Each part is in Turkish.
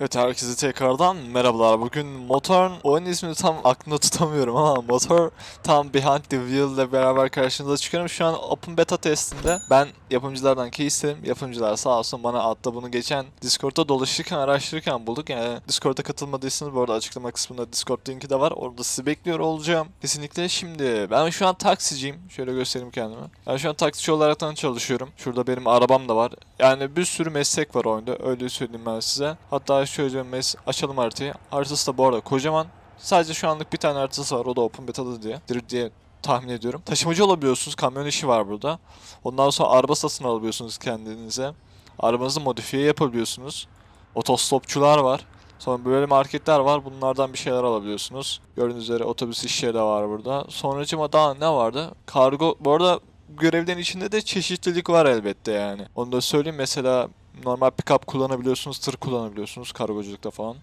Evet herkese tekrardan merhabalar. Bugün motor oyun ismini tam aklımda tutamıyorum ama motor tam Behind the Wheel ile beraber karşınıza çıkıyorum. Şu an Open Beta testinde ben yapımcılardan keys'im. Yapımcılar sağ olsun bana attı bunu geçen Discord'da dolaşırken araştırırken bulduk. Yani Discord'a katılmadıysanız bu arada açıklama kısmında Discord linki de var. Orada sizi bekliyor olacağım. Kesinlikle şimdi ben şu an taksiciyim. Şöyle göstereyim kendimi. Ben şu an taksici olaraktan çalışıyorum. Şurada benim arabam da var. Yani bir sürü meslek var oyunda. Öyle söyleyeyim ben size. Hatta şöyle mes açalım haritayı. Haritası da bu arada kocaman. Sadece şu anlık bir tane haritası var. O da Open Beta'da diye. Dir diye tahmin ediyorum. Taşımacı olabiliyorsunuz. Kamyon işi var burada. Ondan sonra araba satın alabiliyorsunuz kendinize. Arabanızı modifiye yapabiliyorsunuz. Otostopçular var. Sonra böyle marketler var. Bunlardan bir şeyler alabiliyorsunuz. Gördüğünüz üzere otobüs işleri de var burada. Sonracıma daha ne vardı? Kargo. Bu arada görevlerin içinde de çeşitlilik var elbette yani. Onu da söyleyeyim. Mesela normal pick-up kullanabiliyorsunuz, tır kullanabiliyorsunuz kargoculukta falan.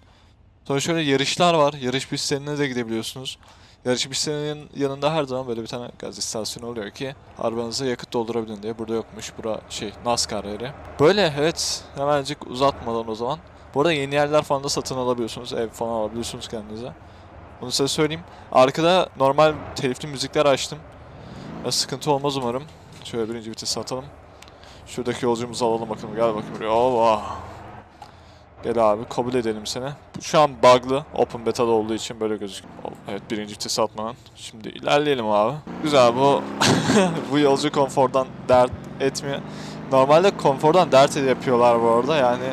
Sonra şöyle yarışlar var. Yarış pistlerine de gidebiliyorsunuz. Yarış pistlerinin yanında her zaman böyle bir tane gaz istasyonu oluyor ki arabanıza yakıt doldurabilin diye. Burada yokmuş. Bura şey NASCAR yeri. Böyle evet hemencik uzatmadan o zaman. Bu arada yeni yerler falan da satın alabiliyorsunuz. Ev falan alabiliyorsunuz kendinize. Bunu size söyleyeyim. Arkada normal telifli müzikler açtım. Ya sıkıntı olmaz umarım. Şöyle birinci vitesi atalım. Şuradaki yolcumuzu alalım bakalım. Gel bakayım buraya. Ova. Gel abi kabul edelim seni. Bu Şu an bug'lı. Open beta'da olduğu için böyle gözüküyor. Evet birinci vitesi atmadan. Şimdi ilerleyelim abi. Güzel bu bu yolcu konfordan dert etmiyor. Normalde konfordan dert yapıyorlar bu arada. Yani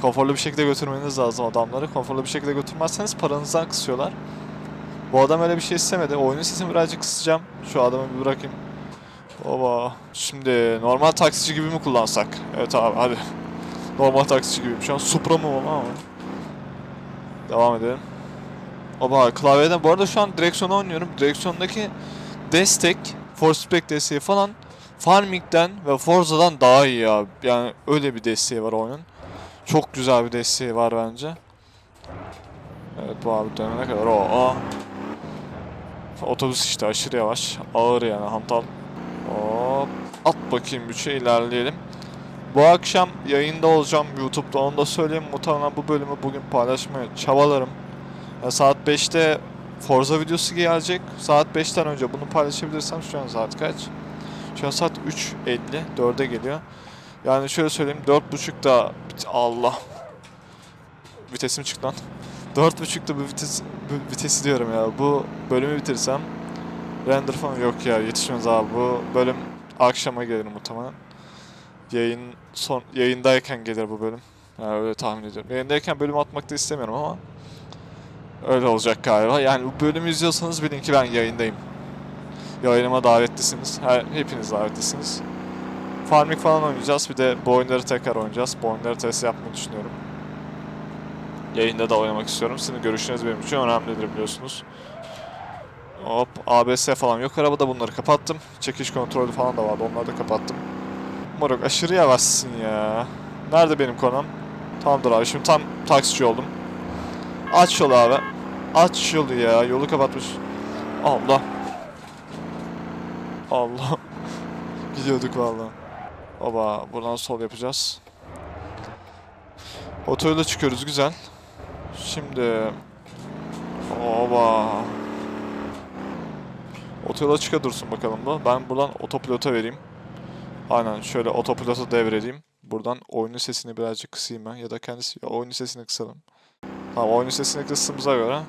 konforlu bir şekilde götürmeniz lazım adamları. Konforlu bir şekilde götürmezseniz paranızdan kısıyorlar. Bu adam öyle bir şey istemedi. Oyunun sesini birazcık kısacağım. Şu adamı bir bırakayım. Oba. Şimdi normal taksici gibi mi kullansak? Evet abi hadi. Normal taksici gibi. Şu an Supra mı ama. Devam edelim. Oba klavyeden bu arada şu an direksiyonu oynuyorum. Direksiyondaki destek, force spec desteği falan Farming'den ve Forza'dan daha iyi abi. Yani öyle bir desteği var oyunun. Çok güzel bir desteği var bence. Evet bu abi dönene kadar o. Otobüs işte aşırı yavaş. Ağır yani hantal. Hop. At bakayım bütçe ilerleyelim. Bu akşam yayında olacağım YouTube'da onu da söyleyeyim. Muhtemelen bu bölümü bugün paylaşmaya çabalarım. Ya saat 5'te Forza videosu gelecek. Saat 5'ten önce bunu paylaşabilirsem şu an saat kaç? Şu an saat 3.50. 4'e geliyor. Yani şöyle söyleyeyim 4.30'da Allah. Vitesim çıktı lan. 4.5'da bu vites, bu vitesi diyorum ya. Bu bölümü bitirsem render falan yok ya yetişmez abi. Bu bölüm akşama gelir muhtemelen. Yayın son yayındayken gelir bu bölüm. Yani öyle tahmin ediyorum. Yayındayken bölüm atmak da istemiyorum ama öyle olacak galiba. Yani bu bölümü izliyorsanız bilin ki ben yayındayım. Yayınıma davetlisiniz. Her, hepiniz davetlisiniz. Farming falan oynayacağız. Bir de bu oyunları tekrar oynayacağız. Bu oyunları test yapmayı düşünüyorum. Yayında da oynamak istiyorum. Sizin görüşleriniz benim için önemlidir biliyorsunuz. Hop ABS falan yok arabada bunları kapattım. Çekiş kontrolü falan da vardı onları da kapattım. Moruk aşırı yavaşsın ya. Nerede benim konum? Tamamdır abi şimdi tam taksici oldum. Aç yolu abi. Aç yolu ya yolu kapatmış. Allah. Allah. Gidiyorduk vallahi. Baba buradan sol yapacağız. Otoyola çıkıyoruz güzel. Şimdi Oba. Otoyola çıka dursun bakalım bu. Ben buradan otopilota vereyim. Aynen şöyle otopilota devredeyim. Buradan oyunun sesini birazcık kısayım ben ya da kendisi ya oyunun sesini kısalım. Tamam oyunun sesini kıstığımıza göre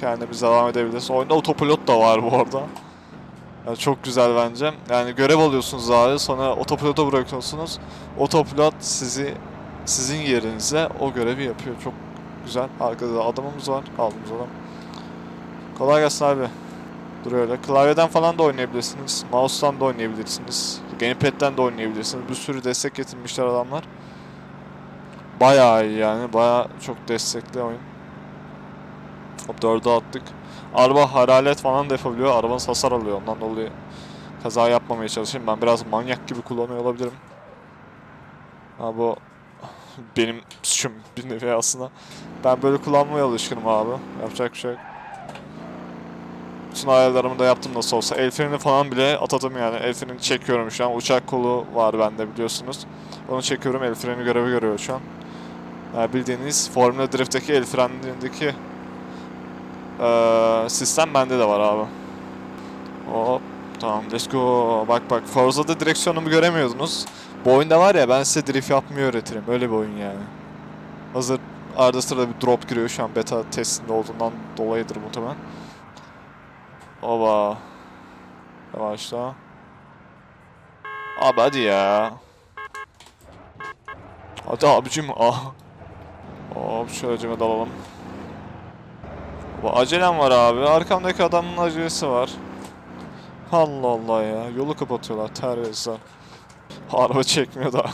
kendimiz devam edebiliriz. Oyunda otopilot da var bu arada. Yani çok güzel bence. Yani görev alıyorsunuz abi sonra otopilota bırakıyorsunuz. Otopilot sizi sizin yerinize o görevi yapıyor. Çok güzel. Arkada da adamımız var. Aldığımız adam. Kolay gelsin abi. Dur öyle. Klavyeden falan da oynayabilirsiniz. Mouse'tan da oynayabilirsiniz. Gamepad'den de oynayabilirsiniz. Bir sürü destek getirmişler adamlar. Bayağı iyi yani. Bayağı çok destekli oyun. Hop 4'e attık. Araba hararet falan da yapabiliyor. Arabanız hasar alıyor. Ondan dolayı kaza yapmamaya çalışayım. Ben biraz manyak gibi kullanıyor olabilirim. Ha bu benim suçum bir nevi aslında. Ben böyle kullanmaya alışkınım abi. Yapacak bir şey yok. Bütün ayarlarımı da yaptım nasıl olsa. El freni falan bile atadım yani. El freni çekiyorum şu an. Uçak kolu var bende biliyorsunuz. Onu çekiyorum. El freni görevi görüyor şu an. Yani bildiğiniz Formula Drift'teki el frenlerindeki eee, sistem bende de var abi. Hop tamam let's go. Bak bak Forza'da direksiyonumu göremiyordunuz. Bu oyunda var ya ben size drift yapmayı öğretirim. Öyle bir oyun yani. Hazır arada sırada bir drop giriyor şu an beta testinde olduğundan dolayıdır muhtemelen. Oba. Yavaşla. Abi hadi ya. Hadi abicim. Ah. Hop şöyle dalalım. Baba, Acelem var abi. Arkamdaki adamın acelesi var. Allah Allah ya. Yolu kapatıyorlar. Terbiyesizler. Araba çekmiyor da.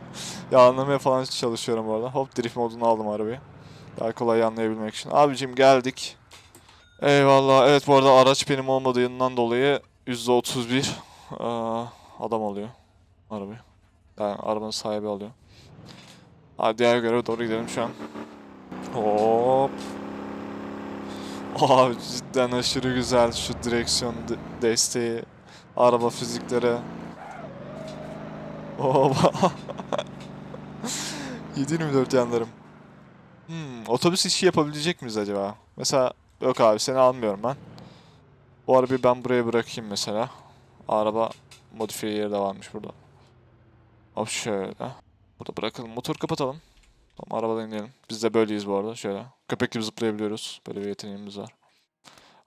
Yanlamaya falan çalışıyorum bu arada. Hop drift modunu aldım arabayı. Daha kolay yanlayabilmek için. Abicim geldik. Eyvallah. Evet bu arada araç benim olmadığından dolayı %31 eee, adam alıyor arabayı. Yani arabanın sahibi alıyor. Hadi diğer göreve doğru gidelim şu an. Hop. Abi cidden aşırı güzel şu direksiyon de- desteği. Araba fizikleri. Oba. 724 yanlarım. Hmm, otobüs işi yapabilecek miyiz acaba? Mesela yok abi seni almıyorum ben. Bu arabayı ben buraya bırakayım mesela. Araba modifiye yeri de varmış burada. Hop şöyle. Burada bırakalım. Motor kapatalım. Tamam arabadan inelim. Biz de böyleyiz bu arada. Şöyle. Köpek gibi zıplayabiliyoruz. Böyle bir yeteneğimiz var.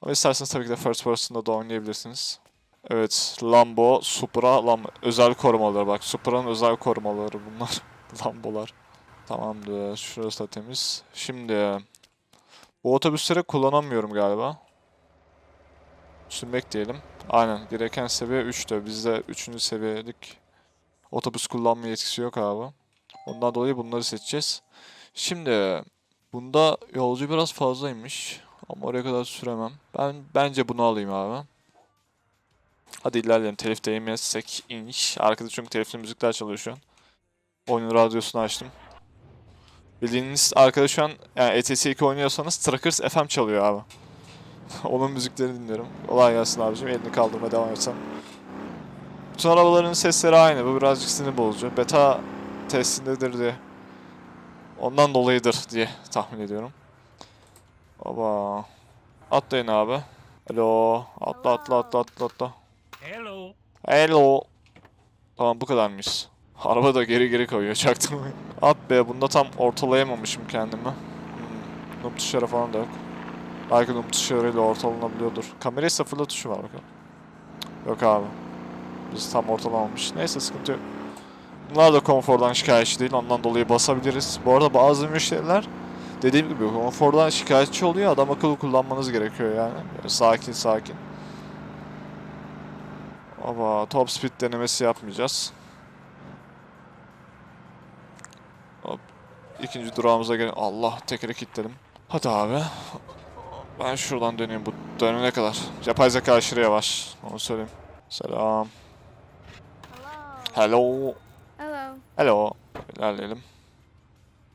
Ama isterseniz tabii ki de first person'da da oynayabilirsiniz. Evet. Lambo, Supra, Lambo. Özel korumaları bak. Supra'nın özel korumaları bunlar. Lambolar. Tamamdır. Şurası da temiz. Şimdi bu otobüsleri kullanamıyorum galiba. Sürmek diyelim. Aynen. Gereken seviye 3'tü. Bizde 3. seviyelik otobüs kullanma yetkisi yok abi. Ondan dolayı bunları seçeceğiz. Şimdi bunda yolcu biraz fazlaymış. Ama oraya kadar süremem. Ben bence bunu alayım abi. Hadi ilerleyelim. Telif değmezsek inş. Arkada çünkü telifli müzikler çalıyor şu an. Oyunun radyosunu açtım. Bildiğiniz arkada şu an yani ETS2 oynuyorsanız Trackers FM çalıyor abi. Onun müziklerini dinliyorum. Kolay gelsin abicim. Elini kaldırmaya devam etsen. Bütün arabaların sesleri aynı. Bu birazcık sinir bozucu. Beta testindedir diye. Ondan dolayıdır diye tahmin ediyorum. Baba. Atlayın abi. Hello. Atla atla atla atla atla. Hello. Hello. Tamam bu kadarmış. Araba da geri geri kayıyor çaktırmayın. At be bunda tam ortalayamamışım kendimi. Hmm. Noob tuşları falan da yok. Belki noob tuşlarıyla ortalanabiliyordur. Kamerayı sıfırla tuşu var bakalım. Yok abi. Biz tam ortalamamış. Neyse sıkıntı yok. Bunlar da konfordan şikayetçi değil. Ondan dolayı basabiliriz. Bu arada bazı müşteriler dediğim gibi konfordan şikayetçi oluyor. Adam akıllı kullanmanız gerekiyor yani. Böyle sakin sakin. Ama top speed denemesi yapmayacağız. İkinci durağımıza gelin. Allah tekeri kilitledim. Hadi abi. Ben şuradan döneyim bu dönene kadar. Yapay zeka aşırı yavaş. Onu söyleyeyim. Selam. Hello. Hello. Hello. Hello. İlerleyelim.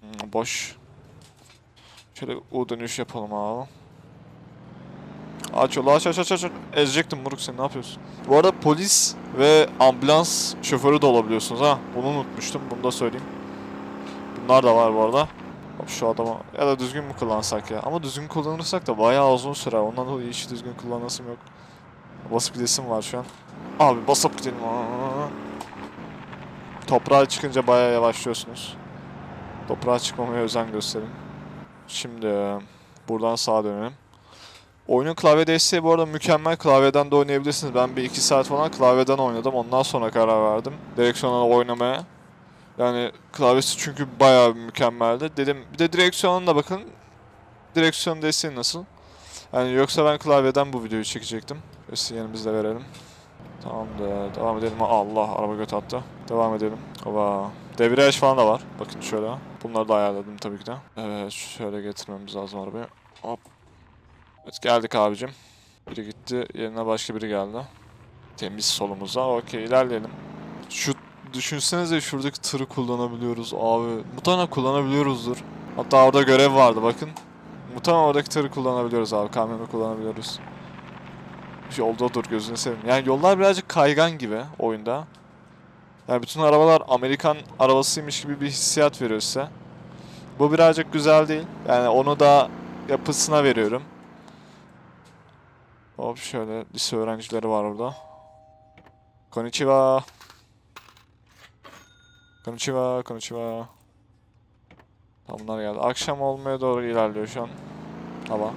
Hmm, boş. Şöyle U dönüş yapalım abi. Aç yolu aç aç aç aç. Ezecektim Muruk sen ne yapıyorsun? Bu arada polis ve ambulans şoförü de olabiliyorsunuz ha. Bunu unutmuştum. Bunu da söyleyeyim. Bunlar da var bu arada. Şu adama ya da düzgün mü kullansak ya? Ama düzgün kullanırsak da bayağı uzun sürer. Ondan dolayı hiç düzgün kullanasım yok. Basıp gidesim var şu an. Abi basıp gidelim. Toprağa çıkınca bayağı yavaşlıyorsunuz. Toprağa çıkmamaya özen gösterin. Şimdi buradan sağa dönelim. Oyunun klavye desteği bu arada mükemmel. Klavyeden de oynayabilirsiniz. Ben bir iki saat falan klavyeden oynadım. Ondan sonra karar verdim. Direksiyonla oynamaya. Yani klavyesi çünkü bayağı mükemmeldi. Dedim bir de direksiyonuna bakın. Direksiyon desteği nasıl? Yani yoksa ben klavyeden bu videoyu çekecektim. Sinyalimizi de verelim. Tamamdır. Devam edelim. Allah araba göt attı. Devam edelim. Ova. Debriyaj falan da var. Bakın şöyle. Bunları da ayarladım tabii ki de. Evet şöyle getirmemiz lazım arabayı. Hop. Evet geldik abicim. Biri gitti. Yerine başka biri geldi. Temiz solumuza. Okey ilerleyelim. Şu düşünsenize şuradaki tırı kullanabiliyoruz abi. Muhtemelen kullanabiliyoruzdur. Hatta orada görev vardı bakın. Muhtemelen oradaki tırı kullanabiliyoruz abi. Kamyonu kullanabiliyoruz. Yolda dur gözünü seveyim. Yani yollar birazcık kaygan gibi oyunda. Yani bütün arabalar Amerikan arabasıymış gibi bir hissiyat veriyor size. Bu birazcık güzel değil. Yani onu da yapısına veriyorum. Hop şöyle lise öğrencileri var orada. Konnichiwa. Konnichiwa, konnichiwa. Tamam bunlar geldi. Akşam olmaya doğru ilerliyor şu an. Hava.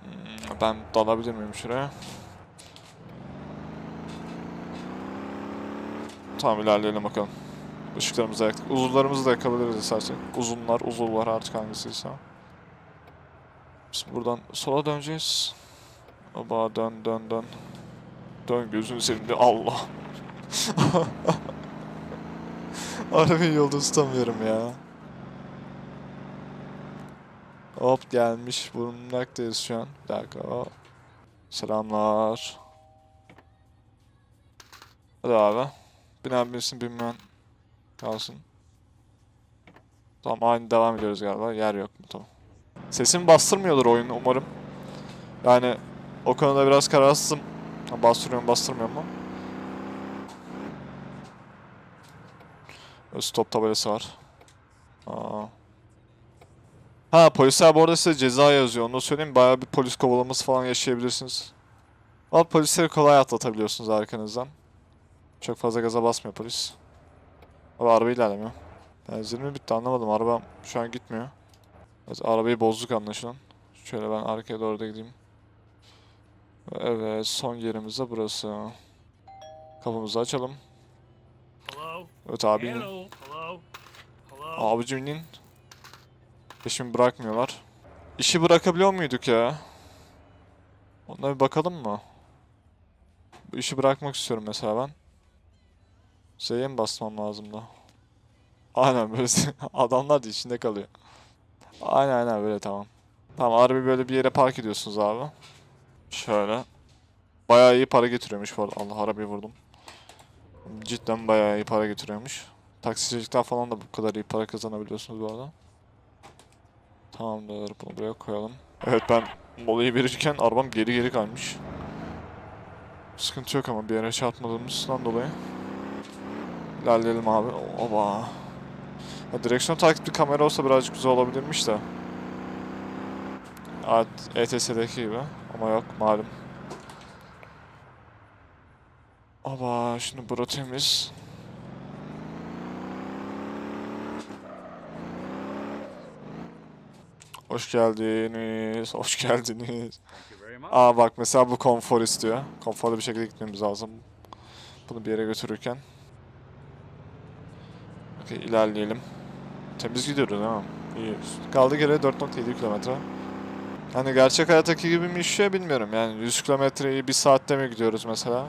Hmm, Ben dalabilir miyim şuraya? Tamam ilerleyelim bakalım. Işıklarımızı yaktık. Uzunlarımızı da yakabiliriz istersek. Uzunlar, uzullar artık hangisiyse. Biz buradan sola döneceğiz. Oba dön dön dön. Dön gözünü seveyim de Allah. Arabayı yolda tutamıyorum ya. Hop gelmiş bulunmaktayız şu an. Bir dakika. Selamlar. Hadi abi. Binen bilsin bilmeyen kalsın. Tamam aynı devam ediyoruz galiba. Yer yok mu? Tamam. Sesimi bastırmıyordur oyun umarım. Yani o konuda biraz kararsızım. Bastırıyorum bastırmıyorum mu? Stop tabelası var. Aa. Ha polisler bu arada size ceza yazıyor. Onu da söyleyeyim. Bayağı bir polis kovalaması falan yaşayabilirsiniz. Ama polisleri kolay atlatabiliyorsunuz arkanızdan. Çok fazla gaza basmıyor polis. Abi araba ilerlemiyor. Benzin mi bitti anlamadım. Arabam şu an gitmiyor. Evet arabayı bozduk anlaşılan. Şöyle ben arkaya doğru da gideyim. Evet son yerimiz de burası. Kapımızı açalım. Hello? Evet abi inin. Hello? Hello? Hello? Abicim inin. Peşimi bırakmıyorlar. İşi bırakabiliyor muyduk ya? Ona bir bakalım mı? Bu işi bırakmak istiyorum mesela ben. Z'ye mi basmam lazım da? Aynen böyle adamlar da içinde kalıyor. Aynen aynen böyle tamam. Tamam arabayı böyle bir yere park ediyorsunuz abi. Şöyle. Bayağı iyi para getiriyormuş bu arada. Allah arabayı vurdum. Cidden bayağı iyi para getiriyormuş. Taksicilikten falan da bu kadar iyi para kazanabiliyorsunuz bu arada. Tamamdır bunu buraya koyalım. Evet ben molayı verirken arabam geri geri kaymış. Sıkıntı yok ama bir yere çarpmadığımızdan dolayı. İlerleyelim abi. Oba. Ya, direksiyon takip bir kamera olsa birazcık güzel olabilirmiş de. Evet, ETS'deki gibi ama yok malum. Aba şimdi bura temiz. Hoş geldiniz, hoş geldiniz. Aa bak mesela bu konfor istiyor. Konforlu bir şekilde gitmemiz lazım. Bunu bir yere götürürken. Okey ilerleyelim. Temiz gidiyoruz ha. İyi. Kaldık yere 4.7 kilometre. Hani gerçek hayattaki gibi mi işliyor bilmiyorum. Yani 100 kilometreyi bir saatte mi gidiyoruz mesela?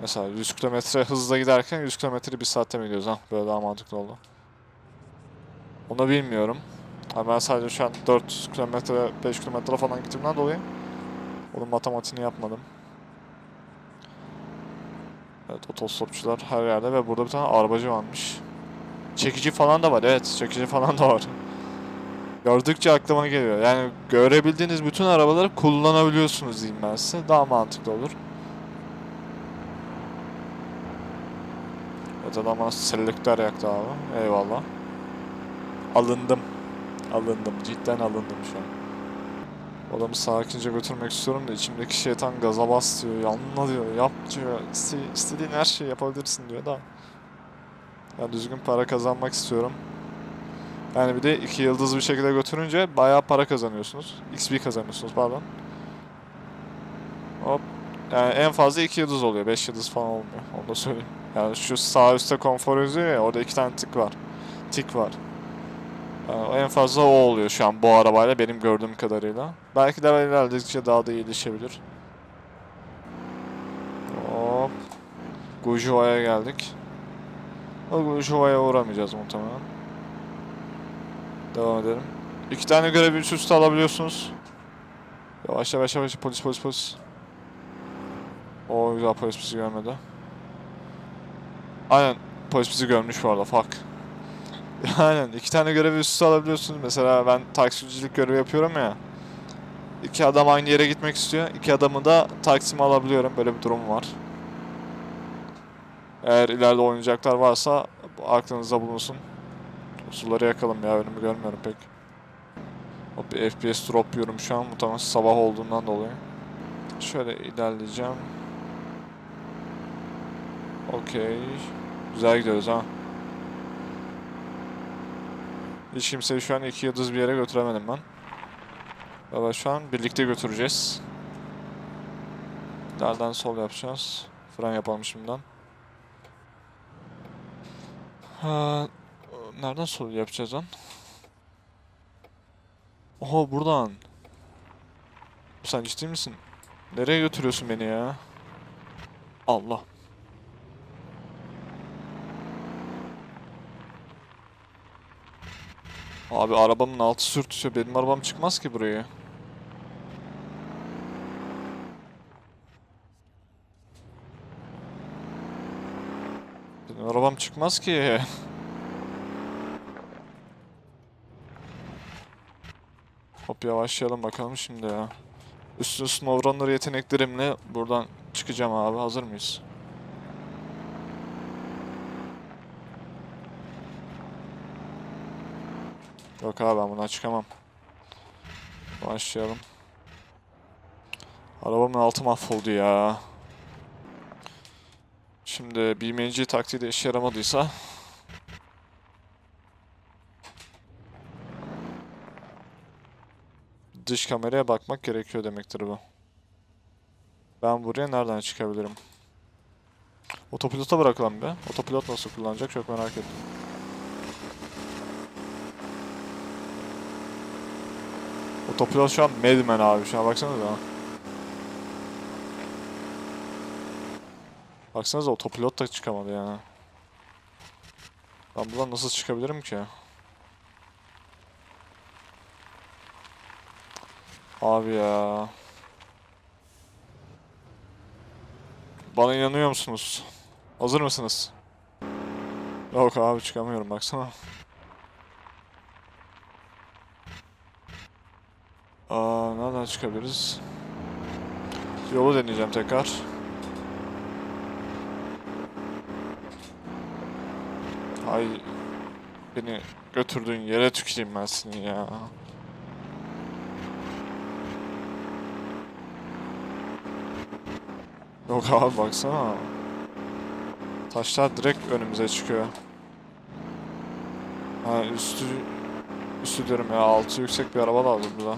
Mesela 100 kilometre hızla giderken 100 kilometreyi bir saatte mi gidiyoruz? Ha böyle daha mantıklı oldu. Onu bilmiyorum. Ha, ben sadece şu an 4 kilometre, 5 kilometre falan gittiğimden dolayı onun matematiğini yapmadım. Evet otostopçular her yerde ve burada bir tane arabacı varmış. Çekici falan da var evet çekici falan da var. Gördükçe aklıma geliyor. Yani görebildiğiniz bütün arabaları kullanabiliyorsunuz diyeyim ben size. Daha mantıklı olur. Bana selektör yaktı abi. Eyvallah. Alındım. Alındım. Cidden alındım şu an. Adamı sakince götürmek istiyorum da içimdeki şeytan gaza bas diyor. Yanına diyor. Yap diyor. İste, istediğin her şeyi yapabilirsin diyor da. Ya düzgün para kazanmak istiyorum. Yani bir de iki yıldız bir şekilde götürünce bayağı para kazanıyorsunuz. XP kazanıyorsunuz pardon. Hop. Yani en fazla iki yıldız oluyor. Beş yıldız falan olmuyor. Onu da söyleyeyim. Yani şu sağ üstte konfor yazıyor ya orada iki tane tik var. Tik var. Yani en fazla o oluyor şu an bu arabayla benim gördüğüm kadarıyla. Belki de ilerledikçe daha da iyileşebilir. Hop. Gujua'ya geldik. Gujua'ya uğramayacağız muhtemelen. Devam edelim. İki tane görevi üst üste alabiliyorsunuz. Yavaş yavaş yavaş polis polis polis. O güzel polis bizi görmedi. Aynen polis bizi görmüş bu arada fuck. Aynen iki tane görevi üst üste alabiliyorsunuz. Mesela ben taksicilik görevi yapıyorum ya. İki adam aynı yere gitmek istiyor. İki adamı da Taksim'e alabiliyorum. Böyle bir durum var. Eğer ileride oynayacaklar varsa aklınızda bulunsun. Suları yakalım ya önümü görmüyorum pek. Hop bir FPS drop yiyorum şu an muhtemelen sabah olduğundan dolayı. Şöyle ilerleyeceğim. Okey. Güzel gidiyoruz ha. Hiç kimseyi şu an iki yıldız bir yere götüremedim ben. Valla şu an birlikte götüreceğiz. Nereden sol yapacağız? Fren yapalım şimdiden. Ha, nereden sol yapacağız lan? Oha buradan. Sen ciddi misin? Nereye götürüyorsun beni ya? Allah. Abi arabamın altı sürtüşüyor. Benim arabam çıkmaz ki buraya. Benim arabam çıkmaz ki. Hop yavaşlayalım bakalım şimdi ya. Üstün snowrunner yeteneklerimle buradan çıkacağım abi. Hazır mıyız? Yok abi ben bundan çıkamam. Başlayalım. Arabamın altı mahvoldu ya. Şimdi BMG taktiği de işe yaramadıysa dış kameraya bakmak gerekiyor demektir bu. Ben buraya nereden çıkabilirim? Otopilota bırakalım be. Otopilot nasıl kullanacak çok merak ettim. Otopilot şu an Madman abi şu an baksanıza. Baksanıza otopilot da çıkamadı yani. Ben buradan nasıl çıkabilirim ki? Abi ya. Bana inanıyor musunuz? Hazır mısınız? Yok abi çıkamıyorum baksana. Aa, nereden çıkabiliriz? Yolu deneyeceğim tekrar. Ay beni götürdüğün yere tüküreyim ben seni ya. Yok abi baksana. Taşlar direkt önümüze çıkıyor. Ha üstü üstü diyorum ya altı yüksek bir araba lazım burada.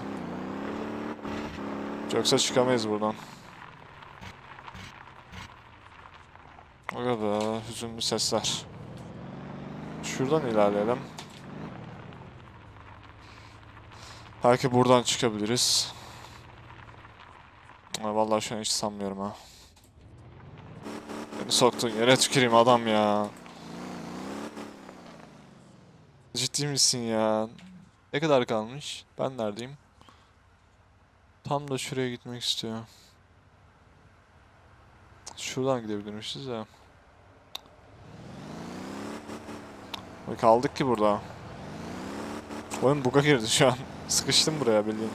Yoksa çıkamayız buradan. Aga be hüzünlü sesler. Şuradan ilerleyelim. Belki buradan çıkabiliriz. Vallahi şu an hiç sanmıyorum ha. Beni soktun yere tüküreyim adam ya. Ciddi misin ya? Ne kadar kalmış? Ben neredeyim? Tam da şuraya gitmek istiyor. Şuradan gidebilirmişiz ya. Kaldık ki burada. Oyun buga girdi şu an. Sıkıştım buraya bildiğin.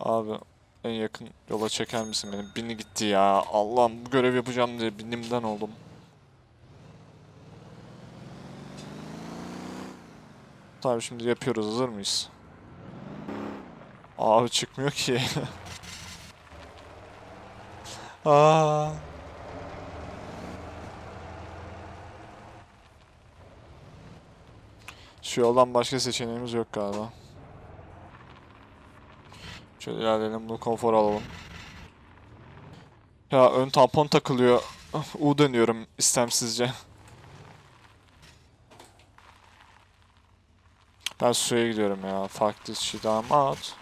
Abi en yakın yola çeker misin beni? Bini gitti ya. Allah'ım bu görev yapacağım diye binimden oldum. Tamam şimdi yapıyoruz. Hazır mıyız? Abi çıkmıyor ki. Aa. Şu yoldan başka seçeneğimiz yok galiba. Şöyle ilerleyelim bunu konfor alalım. Ya ön tampon takılıyor. U dönüyorum istemsizce. Ben suya gidiyorum ya. Farklı şidamat.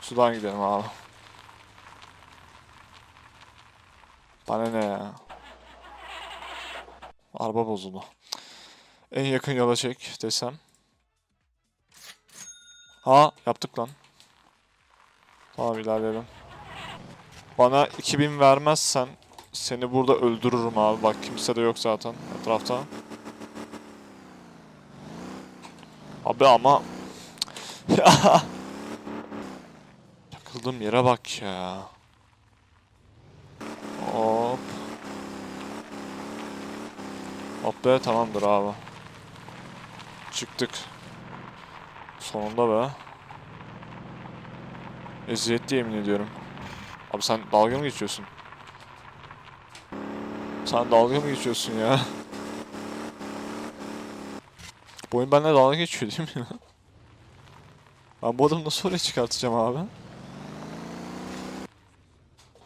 Sudan gidelim abi. Bana ne ya? Araba bozuldu. En yakın yola çek desem. Ha yaptık lan. Tamam ilerleyelim. Bana 2000 vermezsen seni burada öldürürüm abi. Bak kimse de yok zaten etrafta. Abi ama takıldığım yere bak ya. Hop. Hop be tamamdır abi. Çıktık. Sonunda be. Eziyetli yemin ediyorum. Abi sen dalga mı geçiyorsun? Sen dalga mı geçiyorsun ya? Bu oyun benimle dalga geçiyor değil mi ya? Ben bu adamı nasıl oraya çıkartacağım abi?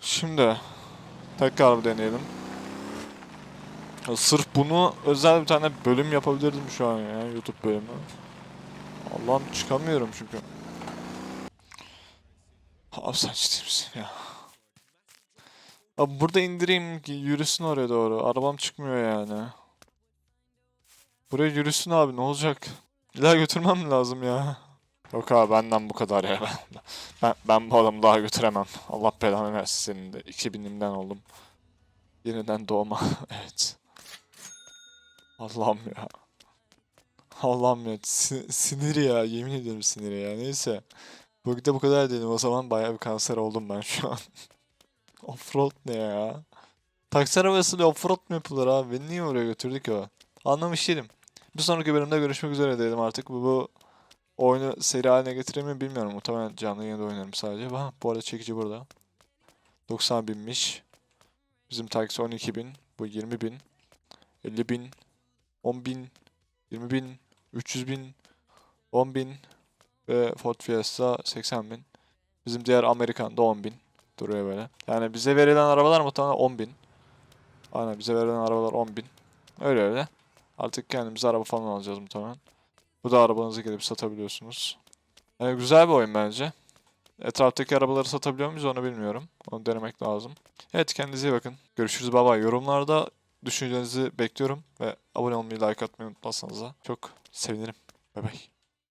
Şimdi tekrar bir deneyelim. Ya Sırf bunu özel bir tane bölüm yapabilirdim şu an ya YouTube bölümü. Allah'ım çıkamıyorum çünkü. Abi sen ciddi misin ya? Abi burada indireyim ki yürüsün oraya doğru. Arabam çıkmıyor yani. Buraya yürüsün abi ne olacak? İlla götürmem lazım ya? Yok abi benden bu kadar ya. Ben, ben, ben bu adamı daha götüremem. Allah belanı versin senin de. 2000'imden oldum. Yeniden doğma. evet. Allah'ım ya. Allah'ım ya. Si- sinir ya. Yemin ediyorum sinir ya. Neyse. Bu da bu kadar dedim. O zaman bayağı bir kanser oldum ben şu an. Offroad ne ya? Taksi arabasıyla offroad mu yapılır abi? Beni niye oraya götürdük o? Anlamış değilim. Bir sonraki bölümde görüşmek üzere dedim artık. Bu, bu oyunu seri haline getireyim mi bilmiyorum. Muhtemelen canlı yayında oynarım sadece. Ha, bu arada çekici burada. 90 binmiş. Bizim taksi 12 bin. Bu 20 bin. 50 bin. 10 bin. 20 bin. 300 bin. 10 bin. Ve Ford Fiesta 80 bin. Bizim diğer Amerikan da 10 bin. Duruyor böyle. Yani bize verilen arabalar muhtemelen 10 bin. Aynen bize verilen arabalar 10 bin. Öyle öyle. Artık kendimize araba falan alacağız muhtemelen. Bu da arabanızı gelip satabiliyorsunuz. Yani güzel bir oyun bence. Etraftaki arabaları satabiliyor muyuz onu bilmiyorum. Onu denemek lazım. Evet kendinize iyi bakın. Görüşürüz baba. Yorumlarda düşüncelerinizi bekliyorum. Ve abone olmayı, like atmayı unutmazsanız da çok sevinirim. Bay bay.